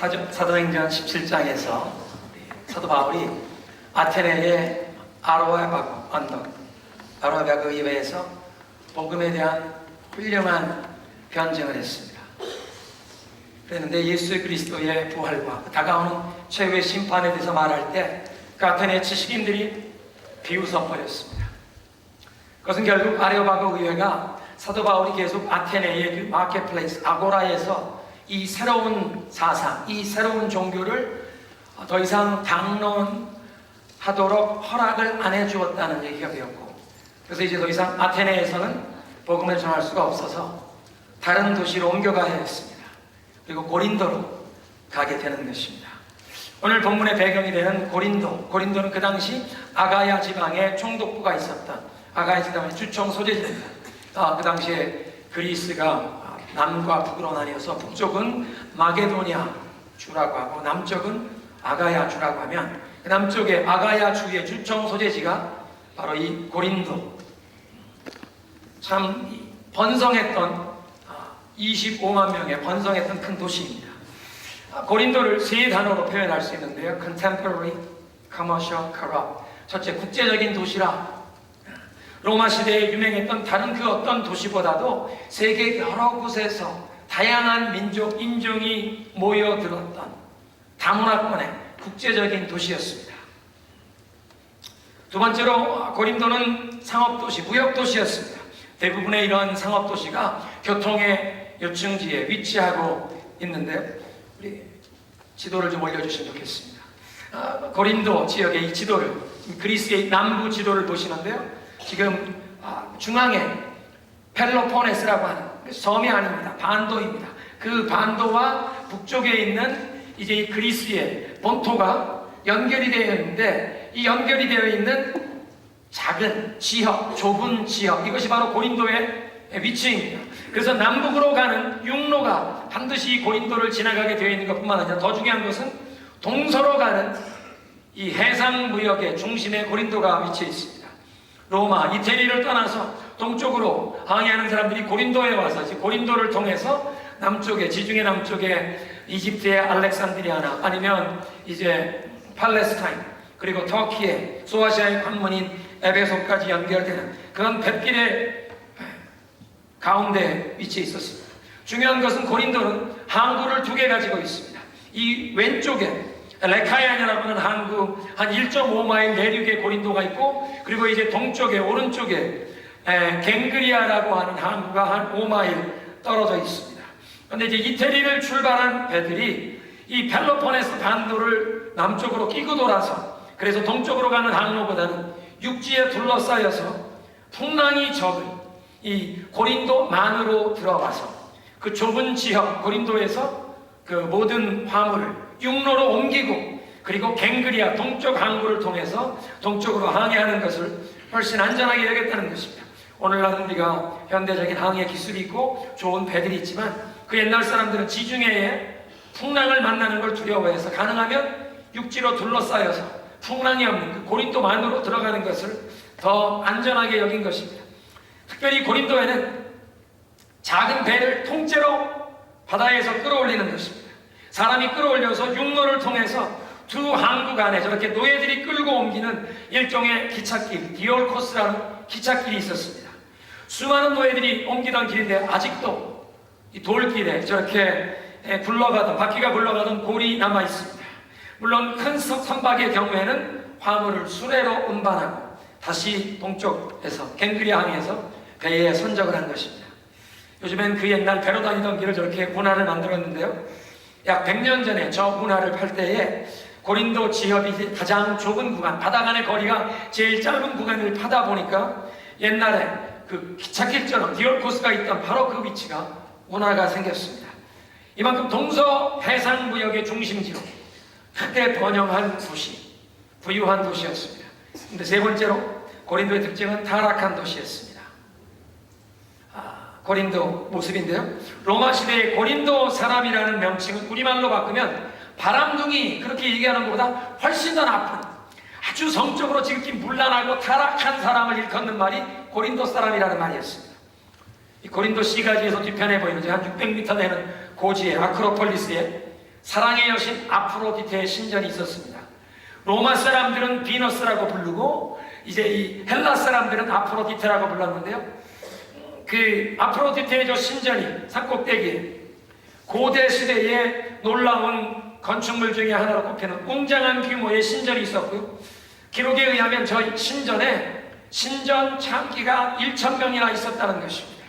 사도, 사도행전 17장에서 사도 바울이 아테네의 아로아바고 언덕 아로아바고 예배에서 복음에 대한 훌륭한 변증을 했습니다. 그랬는데 예수 그리스도의 부활과 다가오는 최후의 심판에 대해서 말할 때 그 아테네 지식인들이 비웃어 버렸습니다. 그것은 결국 아레오바고 의회가 사도 바울이 계속 아테네의 그 마켓플레이스 아고라에서 이 새로운 사상, 이 새로운 종교를 더 이상 당론하도록 허락을 안 해주었다는 얘기가 되었고 그래서 이제 더 이상 아테네에서는 복음을 전할 수가 없어서 다른 도시로 옮겨가야 했습니다. 그리고 고린도로 가게 되는 것입니다. 오늘 본문의 배경이 되는 고린도. 고린도는 그 당시 아가야 지방에 총독부가 있었던 아가야 지방의 주총 소재지입니다. 아, 그 당시에 그리스가 남과 북으로 나뉘어서 북쪽은 마게도니아 주라고 하고 남쪽은 아가야 주라고 하면 그 남쪽의 아가야 주의 주총 소재지가 바로 이 고린도. 참 번성했던 25만 명의 번성했던 큰 도시입니다. 아, 고린도를 세 단어로 표현할 수 있는데요. contemporary, commercial, corrupt. 첫째, 국제적인 도시라. 로마 시대에 유명했던 다른 그 어떤 도시보다도 세계 여러 곳에서 다양한 민족, 인종이 모여들었던 다문화권의 국제적인 도시였습니다. 두 번째로 고린도는 상업도시, 무역도시였습니다. 대부분의 이런 상업도시가 교통의 요충지에 위치하고 있는데 우리 지도를 좀 올려주시면 좋겠습니다. 아, 고린도 지역의 이 지도를 그리스의 남부 지도를 보시는데요. 지금 아, 중앙에 펠로포네스라고 하는 그 섬이 아닙니다. 반도입니다. 그 반도와 북쪽에 있는 이제 이 그리스의 본토가 연결이 되어 있는데 이 연결이 되어 있는 작은 지역, 좁은 지역 이것이 바로 고린도의 위치입니다. 그래서 남북으로 가는 육로가 반드시 고린도를 지나가게 되어 있는 것뿐만 아니라 더 중요한 것은 동서로 가는 이 해상 무역의 중심에 고린도가 위치해 있습니다. 로마, 이태리를 떠나서 동쪽으로 항해하는 사람들이 고린도에 와서 고린도를 통해서 남쪽에 지중해 남쪽에 이집트의 알렉산드리아나 아니면 이제 팔레스타인 그리고 터키의 소아시아의 관문인 에베소까지 연결되는 그런 뱃길의 가운데 위치해 있었습니다. 중요한 것은 고린도는 항구를 두 개 가지고 있습니다. 이 왼쪽에 레카야냐라고 하는 항구 한 1.5마일 내륙에 고린도가 있고 그리고 이제 동쪽에 오른쪽에 에, 갱그리아라고 하는 항구가 한 5마일 떨어져 있습니다. 그런데 이제 이태리를 출발한 배들이 이 펠로포네스 반도를 남쪽으로 끼고 돌아서 그래서 동쪽으로 가는 항로보다는 육지에 둘러싸여서 풍랑이 적은 이 고린도만으로 들어와서 그 좁은 지역 고린도에서 그 모든 화물을 육로로 옮기고 그리고 갱그리아 동쪽 항구를 통해서 동쪽으로 항해하는 것을 훨씬 안전하게 여겼다는 것입니다. 오늘날 우리가 현대적인 항해 기술이 있고 좋은 배들이 있지만 그 옛날 사람들은 지중해에 풍랑을 만나는 걸 두려워해서 가능하면 육지로 둘러싸여서 풍랑이 없는 그 고린도만으로 들어가는 것을 더 안전하게 여긴 것입니다. 특별히 고린도에는 작은 배를 통째로 바다에서 끌어올리는 것입니다. 사람이 끌어올려서 육로를 통해서 두 항구 간에 저렇게 노예들이 끌고 옮기는 일종의 기찻길, 디올 코스라는 기찻길이 있었습니다. 수많은 노예들이 옮기던 길인데 아직도 이 돌길에 저렇게 굴러가던 바퀴가 굴러가던 골이 남아 있습니다. 물론 큰 선박의 경우에는 화물을 수레로 운반하고 다시 동쪽에서 갱그리 항에서 배에 선적을 한 것입니다. 요즘엔 그 옛날 배로 다니던 길을 저렇게 문화를 만들었는데요. 약 100년 전에 저 문화를 팔 때에 고린도 지역이 가장 좁은 구간, 바다 간의 거리가 제일 짧은 구간을 파다 보니까 옛날에 그 기찻길처럼 디올코스가 있던 바로 그 위치가 문화가 생겼습니다. 이만큼 동서 해상 무역의 중심지로 크게 번영한 도시, 부유한 도시였습니다. 근데 세 번째로 고린도의 특징은 타락한 도시였습니다. 아, 고린도 모습인데요. 로마 시대의 고린도 사람이라는 명칭은 우리말로 바꾸면 바람둥이 그렇게 얘기하는 것보다 훨씬 더 나쁜 아주 성적으로 지극히 문란하고 타락한 사람을 일컫는 말이 고린도 사람이라는 말이었습니다. 이 고린도 시가지에서 뒤편에 보이는 한 600m 되는 고지의 아크로폴리스에 사랑의 여신 아프로디테의 신전이 있었습니다. 로마 사람들은 비너스라고 부르고 이제 이 헬라 사람들은 아프로디테라고 불렀는데요. 그 아프로디테의 저 신전이 산꼭대기에 고대 시대의 놀라운 건축물 중에 하나로 꼽히는 웅장한 규모의 신전이 있었고요. 기록에 의하면 저 신전에 신전 창기가 1천 명이나 있었다는 것입니다.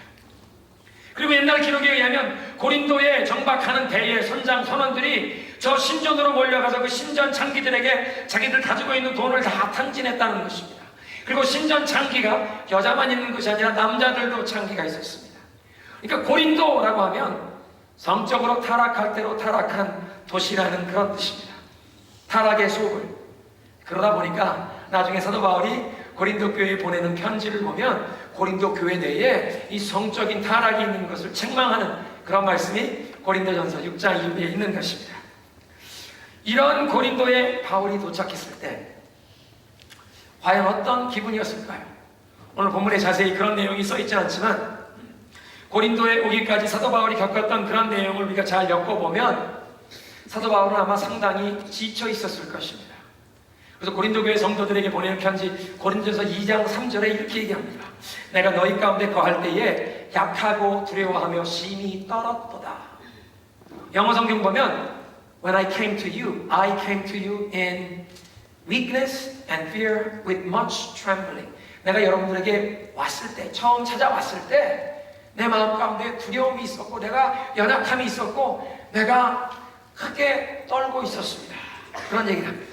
그리고 옛날 기록에 의하면 고린도에 정박하는 대의 선장 선원들이 저 신전으로 몰려가서 그 신전 창기들에게 자기들 가지고 있는 돈을 다 탕진했다는 것입니다. 그리고 신전 창기가 여자만 있는 것이 아니라 남자들도 창기가 있었습니다. 그러니까 고린도라고 하면 성적으로 타락할 대로 타락한 도시라는 그런 뜻입니다. 타락의 속을. 그러다 보니까 나중에 사도 바울이 고린도 교회에 보내는 편지를 보면 고린도 교회 내에 이 성적인 타락이 있는 것을 책망하는 그런 말씀이 고린도전서 6장 이후에 있는 것입니다. 이런 고린도에 바울이 도착했을 때 과연 어떤 기분이었을까요? 오늘 본문에 자세히 그런 내용이 써 있지 않지만 고린도에 오기까지 사도 바울이 겪었던 그런 내용을 우리가 잘 엮어보면 사도 바울은 아마 상당히 지쳐 있었을 것입니다. 그래서 고린도 교회 성도들에게 보내는 편지 고린도서 2장 3절에 이렇게 얘기합니다. 내가 너희 가운데 거할 때에 약하고 두려워하며 심히 떨었도다. 영어 성경 보면 When I came to you, I came to you in weakness and fear with much trembling. 내가 여러분들에게 왔을 때, 처음 찾아왔을 때, 내 마음 가운데 두려움이 있었고, 내가 연약함이 있었고, 내가 크게 떨고 있었습니다. 그런 얘기를 합니다.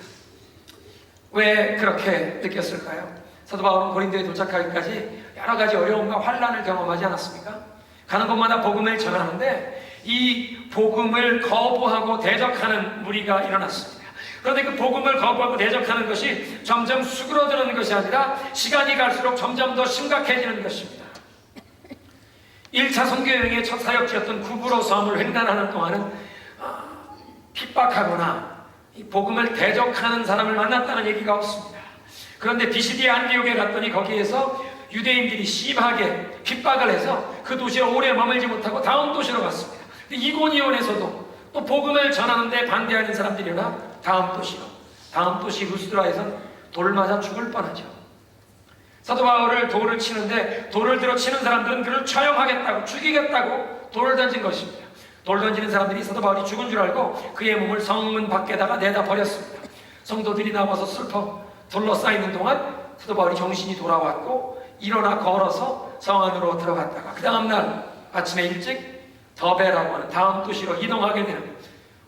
왜 그렇게 느꼈을까요? 사도 바울은 고린도에 도착하기까지 여러 가지 어려움과 환란을 경험하지 않았습니까? 가는 곳마다 복음을 전하는데 이 복음을 거부하고 대적하는 무리가 일어났습니다. 그런데 그 복음을 거부하고 대적하는 것이 점점 수그러드는 것이 아니라 시간이 갈수록 점점 더 심각해지는 것입니다. 1차 선교 여행의 첫 사역지였던 구브로 섬을 횡단하는 동안은 아, 핍박하거나 이 복음을 대적하는 사람을 만났다는 얘기가 없습니다. 그런데 비시디아 안디옥에 갔더니 거기에서 유대인들이 심하게 핍박을 해서 그 도시에 오래 머물지 못하고 다음 도시로 갔습니다. 이고니온에서도 또 복음을 전하는데 반대하는 사람들이 일어나 다음 도시로 다음 도시 루스드라에선 돌 맞아 죽을 뻔하죠. 사도 바울을 돌을 치는데 돌을 들어 치는 사람들은 그를 처형하겠다고 죽이겠다고 돌을 던진 것입니다. 돌 던지는 사람들이 사도 바울이 죽은 줄 알고 그의 몸을 성문 밖에다가 내다 버렸습니다. 성도들이 나와서 슬퍼 둘러싸이는 동안 사도 바울이 정신이 돌아왔고 일어나 걸어서 성 안으로 들어갔다가 그 다음날 아침에 일찍 더베라고 하는 다음 도시로 이동하게 되는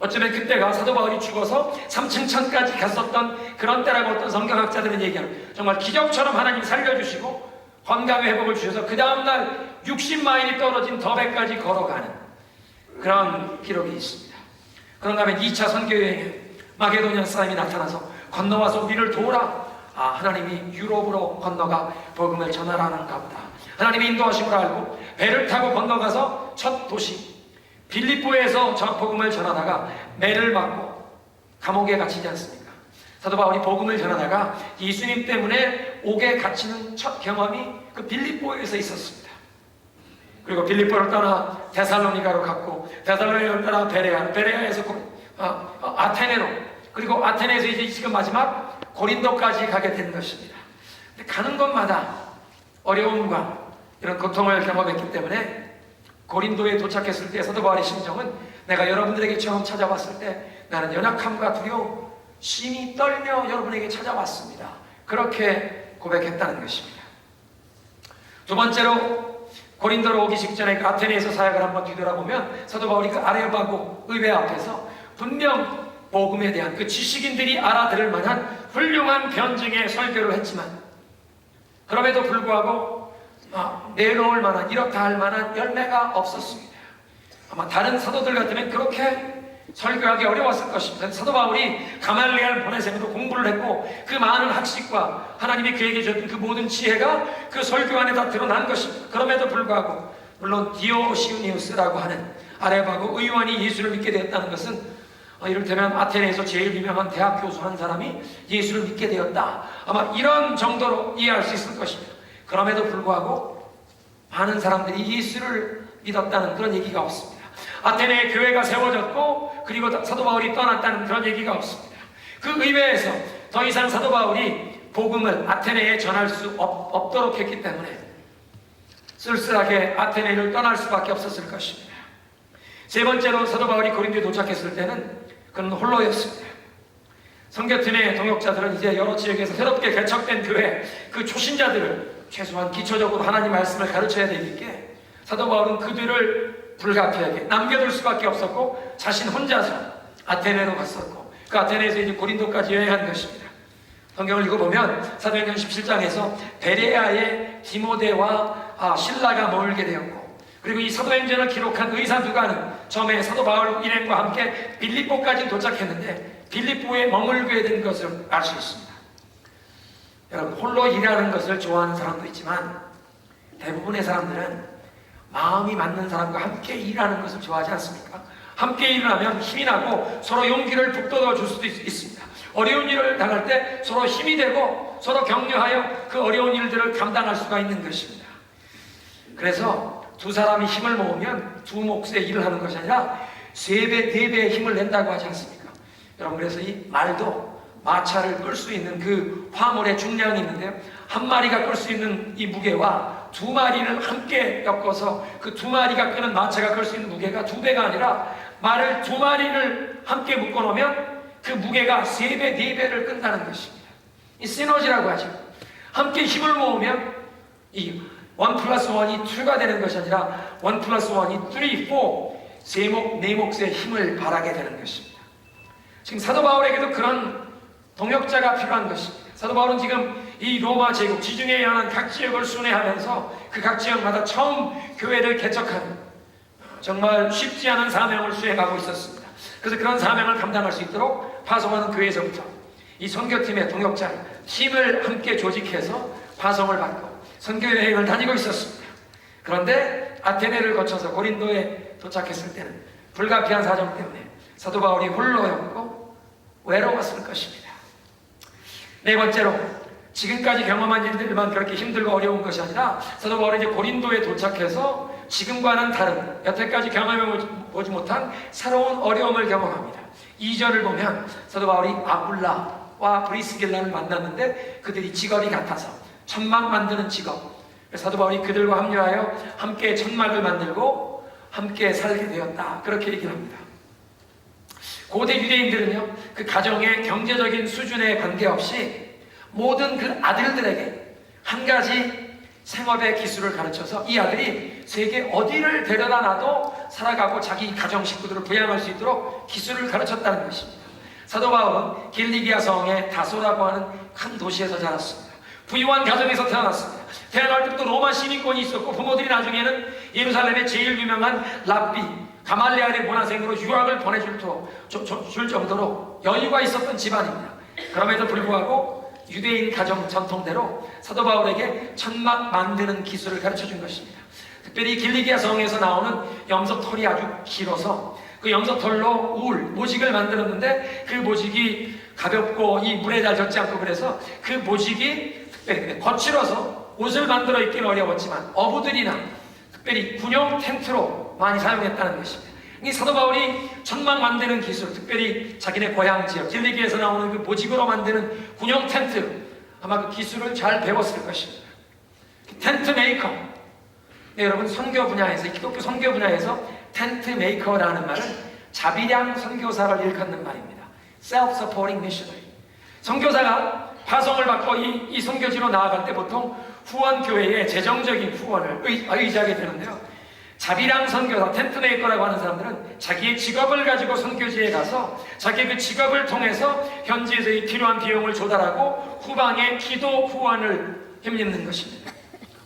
어쩌면 그때가 사도 바울이 죽어서 3층 천까지 갔었던 그런 때라고 어떤 성경학자들은 얘기하는 정말 기적처럼 하나님 살려주시고 건강의 회복을 주셔서 그 다음날 60마일이 떨어진 더베까지 걸어가는 그런 기록이 있습니다. 그런가 하면 2차 선교여행에 마게도니아 사람이 나타나서 건너와서 우리를 도우라. 아, 하나님이 유럽으로 건너가 복음을 전하라는가 보다. 하나님의 인도하심을 알고 배를 타고 건너가서 첫 도시 빌립보에서 저 복음을 전하다가 매를 맞고 감옥에 갇히지 않습니까? 사도 바울이 복음을 전하다가 예수님 때문에 옥에 갇히는 첫 경험이 그 빌립보에서 있었습니다. 그리고 빌립보를 떠나 데살로니가로 갔고 데살로니가를 떠나 베레아, 베레아에서 고, 어, 어, 아테네로 그리고 아테네에서 이제 지금 마지막 고린도까지 가게 된 것입니다. 가는 곳마다 어려움과 이런 고통을 경험했기 때문에 고린도에 도착했을 때 사도 바울의 심정은 내가 여러분들에게 처음 찾아왔을 때 나는 연약함과 두려움, 심히 떨며 여러분에게 찾아왔습니다. 그렇게 고백했다는 것입니다. 두 번째로 고린도로 오기 직전에 그 아테네에서 사역을 한번 뒤돌아보면 사도 바울이 그 아레오바고 의회 앞에서 분명 복음에 대한 그 지식인들이 알아들을 만한 훌륭한 변증의 설교를 했지만 그럼에도 불구하고 아, 내놓을 만한 이렇다 할 만한 열매가 없었습니다. 아마 다른 사도들 같으면 그렇게 설교하기 어려웠을 것입니다. 사도 바울이 가말리알 보내생으로 공부를 했고 그 많은 학식과 하나님이 그에게 줬던 그 모든 지혜가 그 설교 안에 다 드러난 것입니다. 그럼에도 불구하고 물론 디오시우니우스라고 하는 아레바고 의원이 예수를 믿게 되었다는 것은 어, 이를테면 아테네에서 제일 유명한 대학 교수 한 사람이 예수를 믿게 되었다. 아마 이런 정도로 이해할 수 있을 것입니다. 그럼에도 불구하고 많은 사람들이 예수를 믿었다는 그런 얘기가 없습니다. 아테네에 교회가 세워졌고 그리고 사도 바울이 떠났다는 그런 얘기가 없습니다. 그 의회에서 더 이상 사도 바울이 복음을 아테네에 전할 수 없, 없도록 했기 때문에 쓸쓸하게 아테네를 떠날 수밖에 없었을 것입니다. 세 번째로 사도 바울이 고린도에 도착했을 때는 그는 홀로였습니다. 성교팀의 동역자들은 이제 여러 지역에서 새롭게 개척된 교회 그 초신자들을 최소한 기초적으로 하나님 말씀을 가르쳐야 되기에 사도 바울은 그들을 불가피하게 남겨둘 수밖에 없었고 자신 혼자서 아테네로 갔었고 그 아테네에서 이제 고린도까지 여행한 것입니다. 성경을 읽어보면 사도행전 17장에서 베레아의 디모데와 아, 신라가 모이게 되었고 그리고 이 사도행전을 기록한 의사 누가는 처음에 사도 바울 일행과 함께 빌립보까지 도착했는데 빌립보에 머물게 된 것을 알 수 있습니다. 여러분 홀로 일하는 것을 좋아하는 사람도 있지만 대부분의 사람들은 마음이 맞는 사람과 함께 일하는 것을 좋아하지 않습니까? 함께 일을 하면 힘이 나고 서로 용기를 북돋아 줄 수도 있, 있습니다. 어려운 일을 당할 때 서로 힘이 되고 서로 격려하여 그 어려운 일들을 감당할 수가 있는 것입니다. 그래서 두 사람이 힘을 모으면 두 몫의 일을 하는 것이 아니라 세 배, 네 배의 힘을 낸다고 하지 않습니까? 여러분 그래서 이 말도 마차를 끌 수 있는 그 화물의 중량이 있는데요. 한 마리가 끌 수 있는 이 무게와 두 마리를 함께 엮어서 그 두 마리가 끄는 마차가 끌 수 있는 무게가 두 배가 아니라 말을 두 마리를 함께 묶어 놓으면 그 무게가 세 배, 네 배를 끈다는 것입니다. 이 시너지라고 하죠. 함께 힘을 모으면 이 원 플러스 원이 2가 되는 것이 아니라 원 플러스 원이 3, 4, 세 목, 네 몫의 힘을 발하게 되는 것입니다. 지금 사도 바울에게도 그런 동역자가 필요한 것입니다. 사도 바울은 지금 이 로마 제국 지중해에 관한 각 지역을 순회하면서 그 각 지역마다 처음 교회를 개척하는 정말 쉽지 않은 사명을 수행하고 있었습니다. 그래서 그런 사명을 감당할 수 있도록 파송하는 교회에서부터 이 선교팀의 동역자 팀을 함께 조직해서 파송을 받고 선교 여행을 다니고 있었습니다. 그런데 아테네를 거쳐서 고린도에 도착했을 때는 불가피한 사정 때문에 사도 바울이 홀로였고 외로웠을 것입니다. 네 번째로 지금까지 경험한 일들만 그렇게 힘들고 어려운 것이 아니라 사도 바울이 이제 고린도에 도착해서 지금과는 다른 여태까지 경험해 보지 못한 새로운 어려움을 경험합니다. 2절을 보면 사도 바울이 아굴라와 브리스길라를 만났는데 그들이 직업이 같아서 천막 만드는 직업. 사도 바울이 그들과 합류하여 함께 천막을 만들고 함께 살게 되었다. 그렇게 얘기를 합니다. 고대 유대인들은요, 그 가정의 경제적인 수준에 관계없이 모든 그 아들들에게 한 가지 생업의 기술을 가르쳐서 이 아들이 세계 어디를 데려다 놔도 살아가고 자기 가정 식구들을 부양할 수 있도록 기술을 가르쳤다는 것입니다. 사도 바울은 길리기아 성의 다소라고 하는 큰 도시에서 자랐습니다. 부유한 가정에서 태어났습니다. 태어날 때부터 로마 시민권이 있었고 부모들이 나중에는 예루살렘의 제일 유명한 랍비 가말레알의 문화생으로 유학을 보내줄 줄 정도로 여유가 있었던 집안입니다. 그럼에도 불구하고 유대인 가정 전통대로 사도 바울에게 천막 만드는 기술을 가르쳐 준 것입니다. 특별히 길리기아 성에서 나오는 염소털이 아주 길어서 그 염소털로 울, 모직을 만들었는데 그 모직이 가볍고 이 물에 잘 젖지 않고 그래서 그 모직이 특별히 거칠어서 옷을 만들어 입기는 어려웠지만 어부들이나 특별히 군용 텐트로 많이 사용했다는 것입니다. 이 사도 바울이 천막 만드는 기술, 특별히 자기네 고향 지역 길리기에서 나오는 그 모직으로 만드는 군용 텐트 아마 그 기술을 잘 배웠을 것입니다. 텐트 메이커. 네, 여러분 선교 분야에서 기독교 선교 분야에서 텐트 메이커라는 말은 자비량 선교사를 일컫는 말입니다. self-supporting missionary. 선교사가 파송을 받고 이, 이 선교지로 나아갈 때 보통 후원 교회에 재정적인 후원을 의, 의지하게 되는데요. 자비랑 선교사, 텐트메이커라고 하는 사람들은 자기의 직업을 가지고 선교지에 가서 자기의 그 직업을 통해서 현지에서 필요한 비용을 조달하고 후방에 기도 후원을 힘입는 것입니다.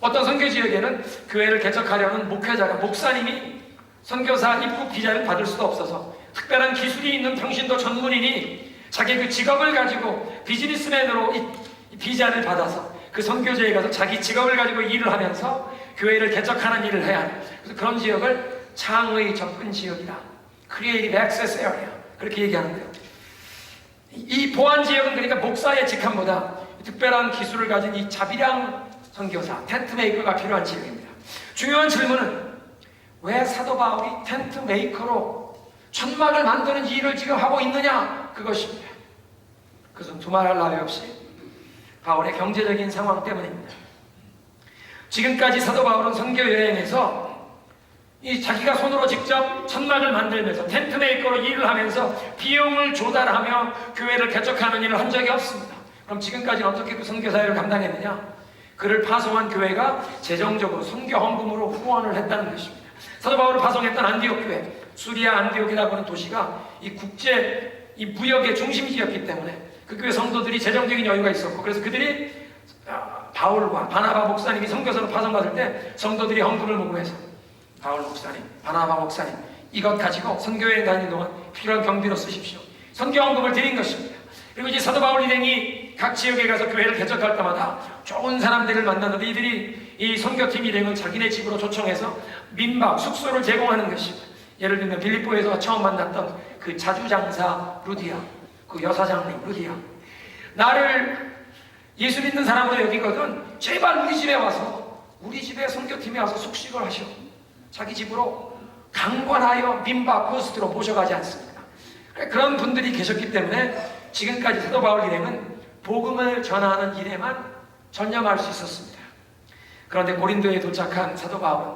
어떤 선교지역에는 교회를 개척하려는 목회자가 목사님이 선교사 입국 비자를 받을 수도 없어서 특별한 기술이 있는 평신도 전문인이 자기 그 직업을 가지고 비즈니스맨으로 이 비자를 받아서 그 선교지에 가서 자기 직업을 가지고 일을 하면서 교회를 개척하는 일을 해야 해요. 그래서 그런 지역을 창의 접근 지역이다. Creative Access Area. 그렇게 얘기하는데요. 이 보안 지역은 그러니까 목사의 직함보다 특별한 기술을 가진 이 자비량 선교사, 텐트 메이커가 필요한 지역입니다. 중요한 질문은 왜 사도 바울이 텐트 메이커로 천막을 만드는 일을 지금 하고 있느냐? 그것입니다. 그것은 두말할 나위 없이 바울의 경제적인 상황 때문입니다. 지금까지 사도 바울은 선교 여행에서 이 자기가 손으로 직접 천막을 만들면서 텐트 메이커로 일을 하면서 비용을 조달하며 교회를 개척하는 일을 한 적이 없습니다. 그럼 지금까지는 어떻게 그 선교 사역을 감당했느냐? 그를 파송한 교회가 재정적으로 선교 헌금으로 후원을 했다는 것입니다. 사도 바울을 파송했던 안디옥 교회, 수리아 안디옥이라고 하는 도시가 이 국제 이 무역의 중심지였기 때문에 그 교회 성도들이 재정적인 여유가 있었고 그래서 그들이 아, 바울과 바나바 목사님이 선교사로 파송받을 때 성도들이 헌금을 모금해서 바울 목사님, 바나바 목사님 이것 가지고 선교여행 다니는 동안 필요한 경비로 쓰십시오. 선교 헌금을 드린 것입니다. 그리고 이제 사도 바울 일행이 각 지역에 가서 교회를 개척할 때마다 좋은 사람들을 만났는데 이들이 이 선교팀 일행을 자기네 집으로 초청해서 민박, 숙소를 제공하는 것입니다. 예를 들면 빌립보에서 처음 만났던 그 자주장사 루디아, 그 여사장님 루디아. 나를 예수 믿는 사람으로 여기거든 제발 우리 집에 와서 우리 집에 선교팀에 와서 숙식을 하셔. 자기 집으로 강권하여 민박 호스트로 모셔가지 않습니다. 그런 분들이 계셨기 때문에 지금까지 사도 바울 일행은 복음을 전하는 일에만 전념할 수 있었습니다. 그런데 고린도에 도착한 사도 바울은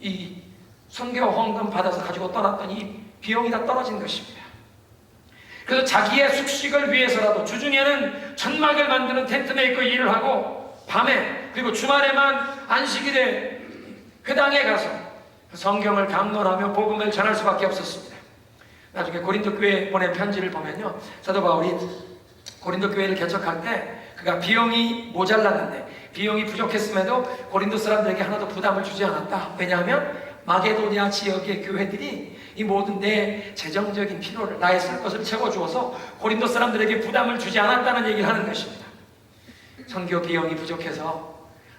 이 선교 헌금 받아서 가지고 떠났던 이 비용이 다 떨어진 것입니다. 그래서 자기의 숙식을 위해서라도 주중에는 천막을 만드는 텐트 메이커 일을 하고 밤에 그리고 주말에만 안식일에 회당에 가서 성경을 강론하며 복음을 전할 수밖에 없었습니다. 나중에 고린도 교회에 보낸 편지를 보면요. 사도 바울이 고린도 교회를 개척할 때 그가 비용이 모자랐는데 비용이 부족했음에도 고린도 사람들에게 하나도 부담을 주지 않았다. 왜냐하면 마게도니아 지역의 교회들이 이 모든 내 재정적인 필요를 나의 쓸 것을 채워주어서 고린도 사람들에게 부담을 주지 않았다는 얘기를 하는 것입니다. 선교 비용이 부족해서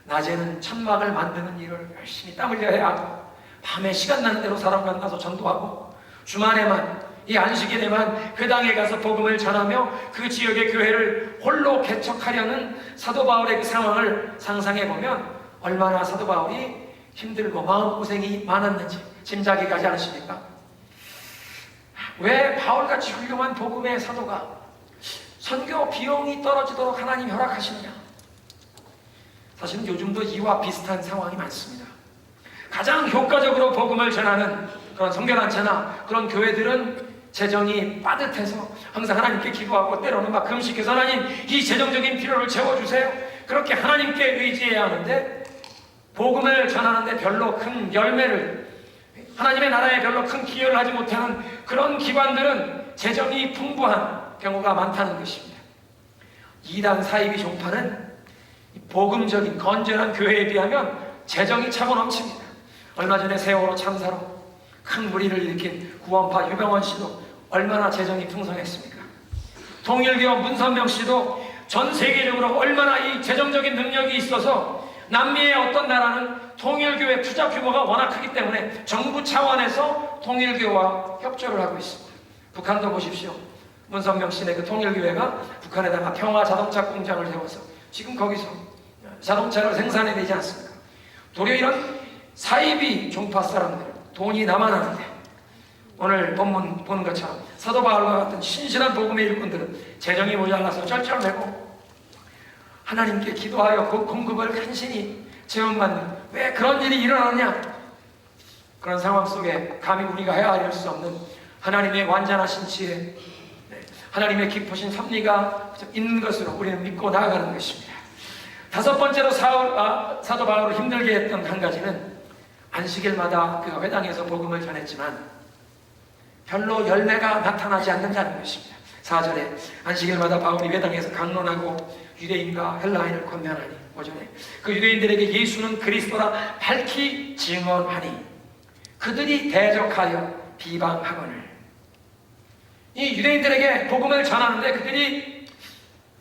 낮에는 천막을 만드는 일을 열심히 땀 흘려 해야 하고 밤에 시간 나는 대로 사람 만나서 전도하고 주말에만 이 안식일에만 회당에 가서 복음을 전하며 그 지역의 교회를 홀로 개척하려는 사도 바울의 그 상황을 상상해 보면 얼마나 사도 바울이 힘들고 마음고생이 많았는지 짐작이 가지 않으십니까? 왜 바울같이 훌륭한 복음의 사도가 선교 비용이 떨어지도록 하나님 허락하시느냐? 사실은 요즘도 이와 비슷한 상황이 많습니다. 가장 효과적으로 복음을 전하는 그런 선교단체나 그런 교회들은 재정이 빠듯해서 항상 하나님께 기도하고 때로는 막 금식해서 하나님 이 재정적인 필요를 채워주세요. 그렇게 하나님께 의지해야 하는데 복음을 전하는데 별로 큰 열매를 하나님의 나라에 별로 큰 기여를 하지 못하는 그런 기관들은 재정이 풍부한 경우가 많다는 것입니다. 이단 사이비 종파는 복음적인 건전한 교회에 비하면 재정이 차고 넘칩니다. 얼마 전에 세월호 참사로 큰 무리를 일으킨 구원파 유병원 씨도 얼마나 재정이 풍성했습니까? 통일교 문선명 씨도 전 세계적으로 얼마나 이 재정적인 능력이 있어서 남미의 어떤 나라는 통일교회 투자 규모가 워낙 크기 때문에 정부 차원에서 통일교와 협조를 하고 있습니다. 북한도 보십시오. 문선명 씨네 그 통일교회가 북한에다가 평화 자동차 공장을 세워서 지금 거기서 자동차를 생산해 내지 않습니까? 도리어 이런 사이비 종파 사람들 돈이 남아나는데 오늘 본문 보는 것처럼 사도 바울과 같은 신실한 복음의 일꾼들은 재정이 모자라서 쩔쩔매고 하나님께 기도하여 그 공급을 간신히 체험받는 왜 그런 일이 일어나느냐 그런 상황 속에 감히 우리가 헤아릴 수 없는 하나님의 완전하신 지혜 네, 하나님의 깊으신 섭리가 있는 것으로 우리는 믿고 나아가는 것입니다 다섯 번째로 사울, 아, 사도 바울을 힘들게 했던 한 가지는 안식일마다 그 회당에서 복음을 전했지만 별로 열매가 나타나지 않는다는 것입니다. 4절에 안식일마다 바울이 회당에서 강론하고 유대인과 헬라인을 권면하니 5절에 그 유대인들에게 예수는 그리스도라 밝히 증언하니 그들이 대적하여 비방하거늘 이 유대인들에게 복음을 전하는데 그들이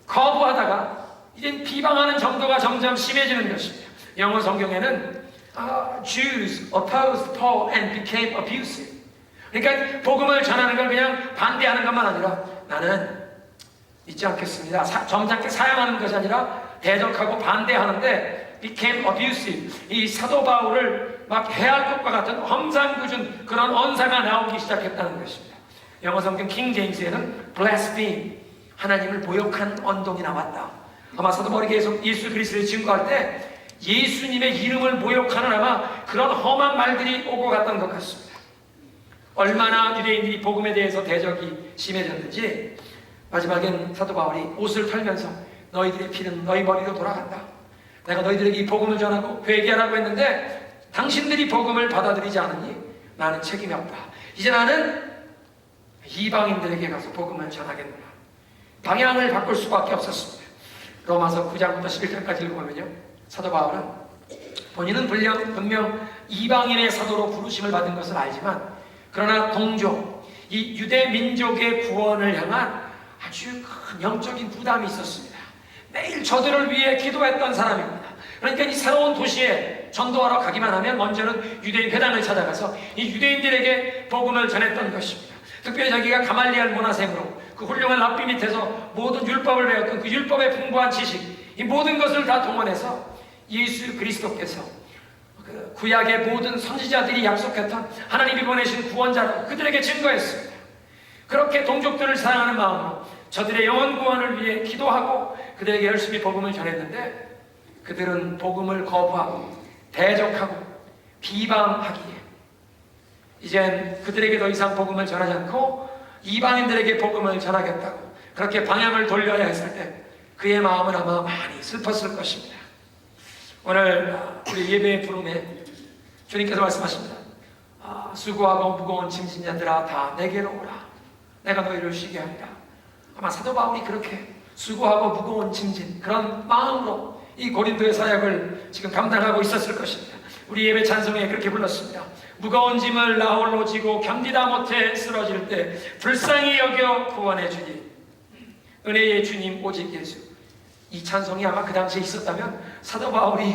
거부하다가 이젠 비방하는 정도가 점점 심해지는 것입니다. 영어 성경에는 uh, Jews opposed Paul and became abusive. 그러니까 복음을 전하는 걸 그냥 반대하는 것만 아니라 나는 잊지 않겠습니다. 사, 점잖게 사용하는 것이 아니라 대적하고 반대하는데 became abusive. 이 사도 바울을 막 해할 것과 같은 험상궂은 그런 언사가 나오기 시작했다는 것입니다. 영어 성경 킹 제임스에는 blaspheme 하나님을 모욕한 언동이 나왔다. 아마 사도 바울에서 예수 그리스도를 증거할 때 예수님의 이름을 모욕하는 아마 그런 험한 말들이 오고 갔던 것 같습니다. 얼마나 유대인들이 복음에 대해서 대적이 심해졌는지 마지막엔 사도 바울이 옷을 털면서 너희들의 피는 너희 머리로 돌아간다. 내가 너희들에게 이 복음을 전하고 회개하라고 했는데 당신들이 복음을 받아들이지 않으니 나는 책임이 없다. 이제 나는 이방인들에게 가서 복음을 전하겠노라. 방향을 바꿀 수밖에 없었습니다. 로마서 9장부터 11장까지 읽어보면요. 사도 바울은 본인은 분명, 이방인의 사도로 부르심을 받은 것을 알지만 그러나 동족, 이 유대 민족의 구원을 향한 아주 큰 영적인 부담이 있었습니다. 매일 저들을 위해 기도했던 사람입니다. 그러니까 이 새로운 도시에 전도하러 가기만 하면 먼저는 유대인 회당을 찾아가서 이 유대인들에게 복음을 전했던 것입니다. 특별히 자기가 가말리알 문화생으로 그 훌륭한 랍비 밑에서 모든 율법을 배웠던 그 율법의 풍부한 지식, 이 모든 것을 다 동원해서 예수 그리스도께서 그 구약의 모든 선지자들이 약속했던 하나님이 보내신 구원자로 그들에게 증거했습니다. 그렇게 동족들을 사랑하는 마음으로 저들의 영원 구원을 위해 기도하고 그들에게 열심히 복음을 전했는데 그들은 복음을 거부하고 대적하고 비방하기에 이젠 그들에게 더 이상 복음을 전하지 않고 이방인들에게 복음을 전하겠다고 그렇게 방향을 돌려야 했을 때 그의 마음은 아마 많이 슬펐을 것입니다. 오늘 우리 예배의 부름에 주님께서 말씀하십니다. 아, 수고하고 무거운 짐진자들아 다 내게로 오라. 내가 너희를 쉬게 하리라. 아마 사도 바울이 그렇게 수고하고 무거운 짐진 그런 마음으로 이 고린도의 사역을 지금 감당하고 있었을 것입니다. 우리 예배 찬송에 그렇게 불렀습니다. 무거운 짐을 나 홀로 지고 견디다 못해 쓰러질 때 불쌍히 여겨 구원해 주니 은혜의 주님 오직 예수. 이 찬송이 아마 그 당시에 있었다면 사도 바울이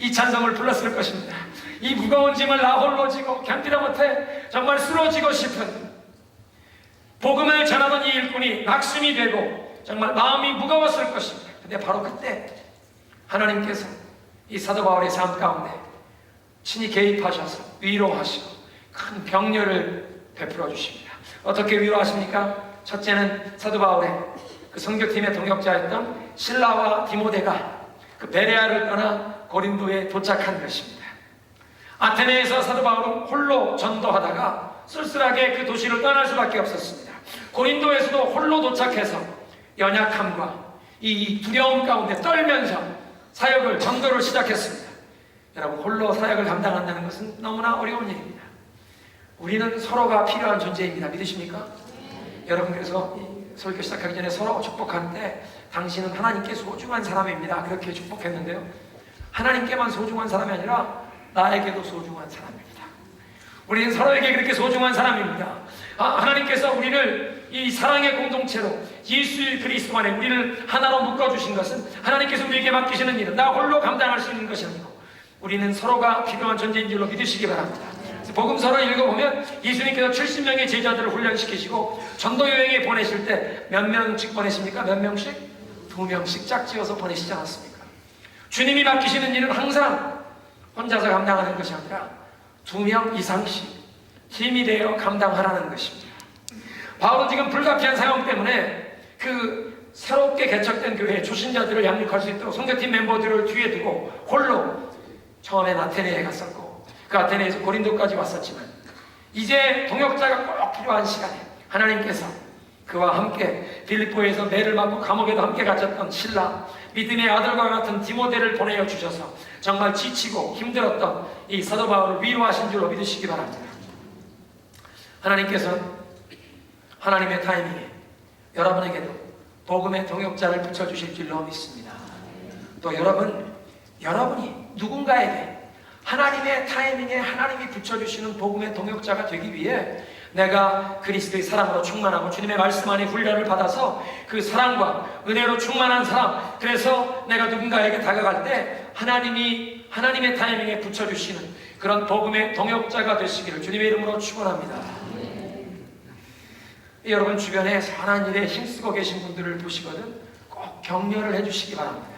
이 찬송을 불렀을 것입니다. 이 무거운 짐을 나 홀로 지고 견디다 못해 정말 쓰러지고 싶은 전하던 이 일꾼이 낙심이 되고 정말 마음이 무거웠을 것입니다. 근데 바로 그때 하나님께서 이 사도 바울의 삶 가운데 친히 개입하셔서 위로하시고 큰 격려를 베풀어 주십니다. 어떻게 위로하십니까? 첫째는 사도 바울의 그 선교팀의 동역자였던 신라와 디모데가 그 베레아를 떠나 고린도에 도착한 것입니다. 아테네에서 사도 바울은 홀로 전도하다가 쓸쓸하게 그 도시를 떠날 수밖에 없었습니다. 고린도에서도 홀로 도착해서 연약함과 이 두려움 가운데 떨면서 사역을 전도를 시작했습니다. 여러분 홀로 사역을 감당한다는 것은 너무나 어려운 일입니다. 우리는 서로가 필요한 존재입니다. 믿으십니까? 여러분 그래서 이 설교 시작하기 전에 서로 축복하는데 당신은 하나님께 소중한 사람입니다. 그렇게 축복했는데요. 하나님께만 소중한 사람이 아니라 나에게도 소중한 사람입니다. 우리는 서로에게 그렇게 소중한 사람입니다. 아, 하나님께서 우리를 이 사랑의 공동체로 예수 그리스도 안에 우리를 하나로 묶어주신 것은 하나님께서 우리에게 맡기시는 일은 나 홀로 감당할 수 있는 것이 아니고 우리는 서로가 필요한 존재인 줄로 믿으시기 바랍니다. 복음서를 읽어보면 예수님께서 70명의 제자들을 훈련시키시고 전도 여행에 보내실 때 몇 명씩 보내십니까? 몇 명씩? 두 명씩 짝지어서 보내시지 않았습니까? 주님이 맡기시는 일은 항상 혼자서 감당하는 것이 아니라 두 명 이상씩 힘이 되어 감당하라는 것입니다. 바울은 지금 불가피한 상황 때문에 그 새롭게 개척된 교회의 초신자들을 양육할 수 있도록 성교팀 멤버들을 뒤에 두고 홀로 처음엔 아테네에 갔었고 그 아테네에서 고린도까지 왔었지만 이제 동역자가 꼭 필요한 시간에 하나님께서 그와 함께 빌립보에서 매를 맞고 감옥에도 함께 갇혔던 신라 믿음의 아들과 같은 디모데를 보내어 주셔서 정말 지치고 힘들었던 이 사도 바울을 위로하신 줄로 믿으시기 바랍니다. 하나님께서 하나님의 타이밍에 여러분에게도 복음의 동역자를 붙여주실 줄로 믿습니다. 또 여러분, 여러분이 누군가에게 하나님의 타이밍에 하나님이 붙여주시는 복음의 동역자가 되기 위해 내가 그리스도의 사랑으로 충만하고 주님의 말씀 안에 훈련을 받아서 그 사랑과 은혜로 충만한 사람 그래서 내가 누군가에게 다가갈 때 하나님이 하나님의 타이밍에 붙여주시는 그런 복음의 동역자가 되시기를 주님의 이름으로 축원합니다. 여러분 주변에 선한 일에 힘쓰고 계신 분들을 보시거든 꼭 격려를 해주시기 바랍니다.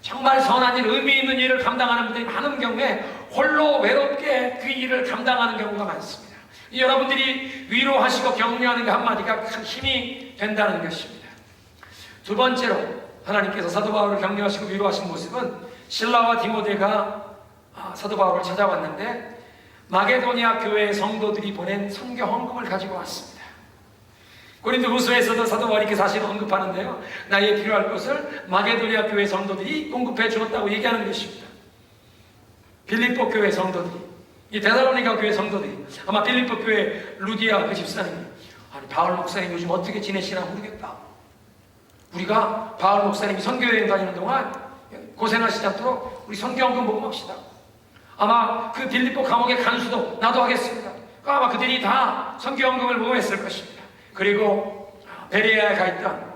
정말 선한 일, 의미 있는 일을 감당하는 분들이 많은 경우에 홀로 외롭게 그 일을 감당하는 경우가 많습니다. 이 여러분들이 위로하시고 격려하는 그 한마디가 큰 힘이 된다는 것입니다. 두 번째로 하나님께서 사도 바울을 격려하시고 위로하신 모습은 신라와 디모데가 아, 사도 바울을 찾아왔는데 마게도니아 교회의 성도들이 보낸 선교 헌금을 가지고 왔습니다. 고린도 후서에서도 사도 바울이 그 사실을 언급하는데요. 나에게 필요할 것을 마게도니아 교회 성도들이 공급해 주었다고 얘기하는 것입니다. 빌립보 교회 성도들이, 이 데살로니가 교회 성도들이, 아마 빌립보 교회 루디아 그 집사님이, 아니 바울 목사님 요즘 어떻게 지내시나 모르겠다. 우리가 바울 목사님이 선교여행 다니는 동안 고생하시지 않도록 우리 선교원금 모금합시다. 아마 그 빌립보 감옥의 간수도 나도 하겠습니다. 아마 그들이 다 선교원금을 모금했을 것입니다. 그리고 베레아에 가 있던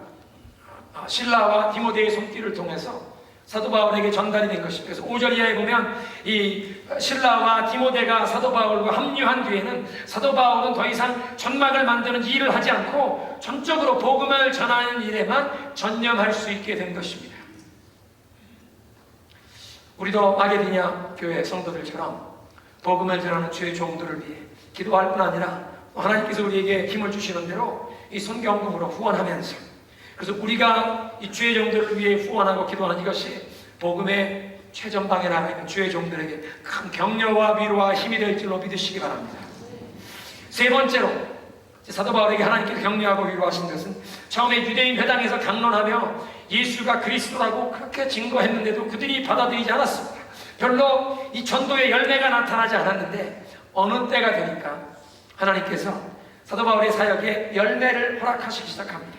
신라와 디모데의 손길을 통해서 사도 바울에게 전달이 된 것입니다. 그래서 5절 이하에 보면 이 신라와 디모데가 사도 바울과 합류한 뒤에는 사도 바울은 더 이상 전막을 만드는 일을 하지 않고 전적으로 복음을 전하는 일에만 전념할 수 있게 된 것입니다. 우리도 마게디냐 교회 성도들처럼 복음을 전하는 주의 종들을 위해 기도할 뿐 아니라 하나님께서 우리에게 힘을 주시는 대로 이 선경금으로 후원하면서 그래서 우리가 이 주의 종들을 위해 후원하고 기도하는 이것이 복음의 최전방에 나가 있는 주의 종들에게 큰 격려와 위로와 힘이 될 줄로 믿으시기 바랍니다. 세 번째로 사도 바울에게 하나님께서 격려하고 위로하신 것은 처음에 유대인 회당에서 강론하며 예수가 그리스도라고 그렇게 증거했는데도 그들이 받아들이지 않았습니다. 별로 이 전도의 열매가 나타나지 않았는데 어느 때가 되니까 하나님께서 사도 바울의 사역에 열매를 허락하시기 시작합니다.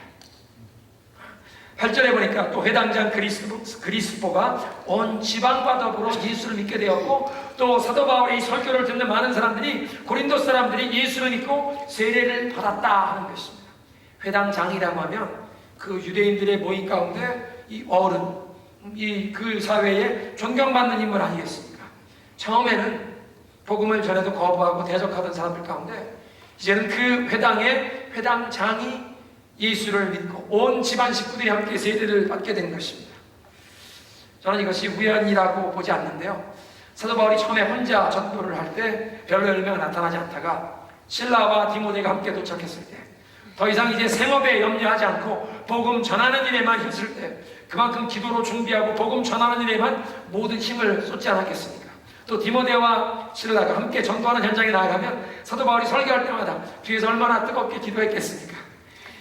8절에 보니까 또 회당장 그리스보, 그리스보가 온 지방과 더불어 예수를 믿게 되었고 또 사도 바울의 설교를 듣는 많은 사람들이 고린도 사람들이 예수를 믿고 세례를 받았다 하는 것입니다. 회당장이라고 하면 그 유대인들의 모임 가운데 이 어른, 이 그 사회에 존경받는 인물 아니겠습니까? 처음에는 복음을 전해도 거부하고 대적하던 사람들 가운데 이제는 그 회당의 회당장이 예수를 믿고 온 집안 식구들이 함께 세례를 받게 된 것입니다. 저는 이것이 우연이라고 보지 않는데요. 사도 바울이 처음에 혼자 전도를 할 때 별로 열매가 나타나지 않다가 신라와 디모데가 함께 도착했을 때 더 이상 이제 생업에 염려하지 않고 복음 전하는 일에만 힘쓸 때 그만큼 기도로 준비하고 복음 전하는 일에만 모든 힘을 쏟지 않았겠습니까? 또 디모데와 신라가 함께 전도하는 현장에 나아가면 사도 바울이 설교할 때마다 뒤에서 얼마나 뜨겁게 기도했겠습니까?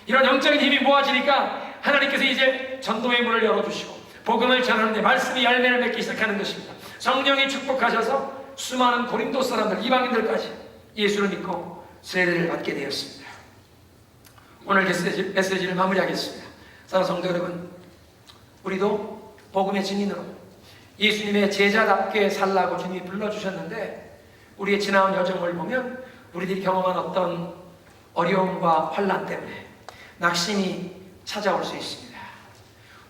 이런 영적인 힘이 모아지니까 하나님께서 이제 전도의 문을 열어주시고 복음을 전하는데 말씀이 열매를 맺기 시작하는 것입니다. 성령이 축복하셔서 수많은 고린도 사람들, 이방인들까지 예수를 믿고 세례를 받게 되었습니다. 오늘 메시지, 메시지를 마무리하겠습니다. 사랑하는 성도 여러분, 우리도 복음의 증인으로 예수님의 제자답게 살라고 주님이 불러주셨는데 우리의 지나온 여정을 보면 우리들이 경험한 어떤 어려움과 환란 때문에 낙심이 찾아올 수 있습니다.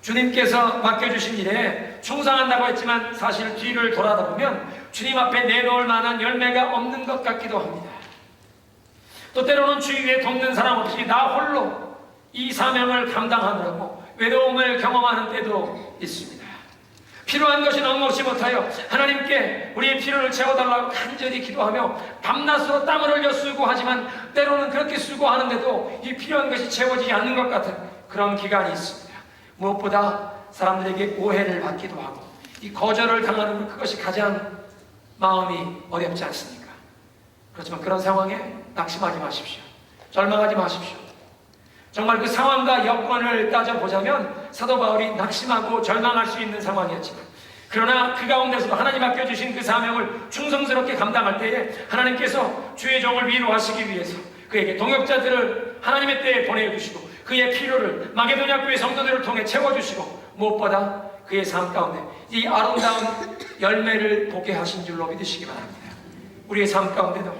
주님께서 맡겨주신 일에 충성한다고 했지만 사실 뒤를 돌아다 보면 주님 앞에 내놓을 만한 열매가 없는 것 같기도 합니다. 또 때로는 주위에 돕는 사람 없이 나 홀로 이 사명을 감당하느라고 외로움을 경험하는 때도 있습니다. 필요한 것이 넉넉지 못하여 하나님께 우리의 필요를 채워달라고 간절히 기도하며 밤낮으로 땀을 흘려 수고하지만 때로는 그렇게 수고하는데도 이 필요한 것이 채워지지 않는 것 같은 그런 기간이 있습니다. 무엇보다 사람들에게 오해를 받기도 하고 이 거절을 당하는 것 그것이 가장 마음이 어렵지 않습니까? 그렇지만 그런 상황에 낙심하지 마십시오. 절망하지 마십시오. 정말 그 상황과 여건을 따져보자면 사도 바울이 낙심하고 절망할 수 있는 상황이었지만 그러나 그 가운데서도 하나님 맡겨주신 그 사명을 충성스럽게 감당할 때에 하나님께서 주의 종을 위로하시기 위해서 그에게 동역자들을 하나님의 때에 보내주시고 그의 필요를 마게도냐 교회 성도들을 통해 채워주시고 무엇보다 그의 삶 가운데 이 아름다운 열매를 보게 하신 줄로 믿으시기 바랍니다. 우리의 삶 가운데도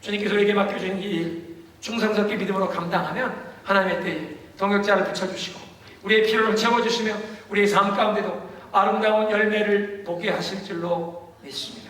주님께서 우리에게 맡겨주신 이 충성스럽게 믿음으로 감당하면 하나님의 때에 동역자를 붙여주시고 우리의 필요를 채워주시며 우리의 삶 가운데도 아름다운 열매를 보게 하실 줄로 믿습니다.